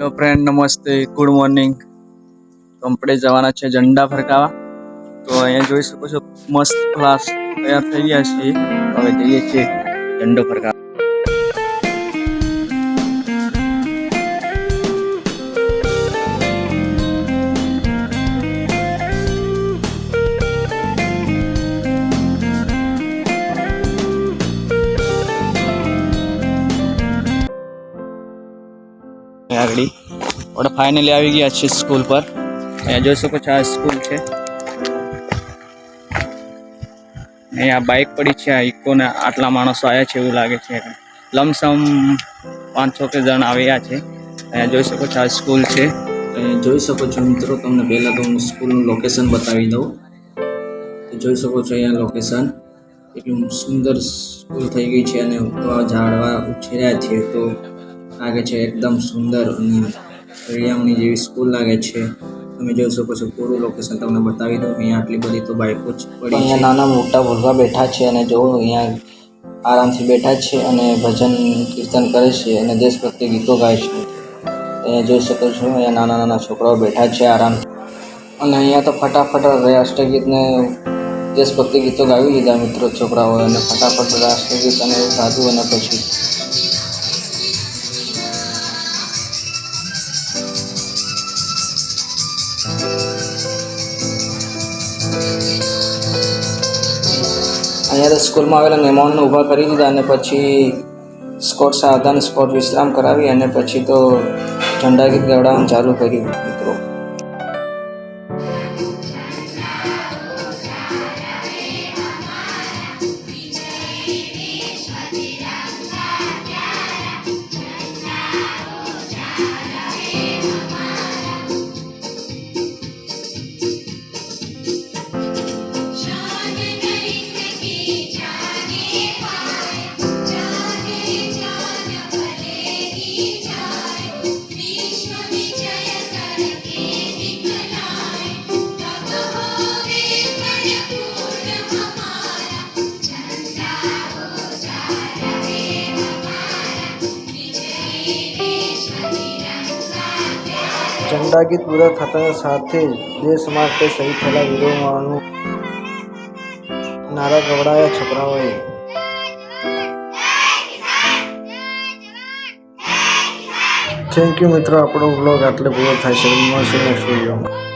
તો ફ્રેન્ડ નમસ્તે good morning તો આપણે જવાના છે ઝંડા ફરકાવા. તો અહીંયા જોઈ શકો છો, મસ્ત ક્લાસ તૈયાર થઈ ગયા છીએ. હવે જઈએ છીએ ઝંડો ફરકાવા. આગળ. આપણે ફાઇનલી આવી ગયા છીએ સ્કૂલ પર. અહીંયા જોઈ શકો છો આ સ્કૂલ છે. અહીંયા બાઇક પડી છે, આ ઇકોને આટલા માણસો આવ્યા છે એવું લાગે છે. લમસમ પાંચસો કે જણ આવ્યા છે. અહીંયા જોઈ શકો છો આ સ્કૂલ છે. જોઈ શકો છો મિત્રો, તમને પહેલાં તો હું સ્કૂલનું લોકેશન બતાવી દઉં. જોઈ શકો છો અહીંયા લોકેશન એટલું સુંદર સ્કૂલ થઈ ગઈ છે અને ઝાડવા ઉછેર્યા છે તો લાગે છે એકદમ સુંદર અને રળિયામણી જેવી સ્કૂલ લાગે છે. તમે જોઈ શકો છો પૂરું લોકેશન તમને બતાવી દઉં. અહીંયા આટલી બધી તો બાઇકો જ પડી અહીંયા નાના મોટા ભૂલવા બેઠા છે અને જો અહીંયા આરામથી બેઠા છે અને ભજન કીર્તન કરે છે અને દેશભક્તિ ગીતો ગાય છે. અહીંયા જોઈ શકો છો અહીંયા નાના નાના છોકરાઓ બેઠા છે આરામ અને અહીંયા તો ફટાફટ રાષ્ટ્રગીતને દેશભક્તિ ગીતો ગાવી લીધા મિત્રો છોકરાઓએ અને ફટાફટ રાષ્ટ્રગીત અને સાધુ અને પછી અહીંયા તો સ્કૂલમાં આવેલા મહેમાનને ઊભા કરી દીધા અને પછી સ્કોટ સાવધાન સ્કોટ વિશ્રામ કરાવી અને પછી તો ઠંડા ગીત ગવડાવવાનું ચાલુ કર્યું મિત્રો. ઝંડા ગીત પૂરા થતા સાથે જ દેશ માટે શહીદ થયેલા વીરોનું નારા ગવડાયા છોકરાઓએ. થેન્ક યુ મિત્રો, આપણો બ્લોગ આટલે પૂરો થાય છે. મળશે નેક્સ્ટ વિડીયોમાં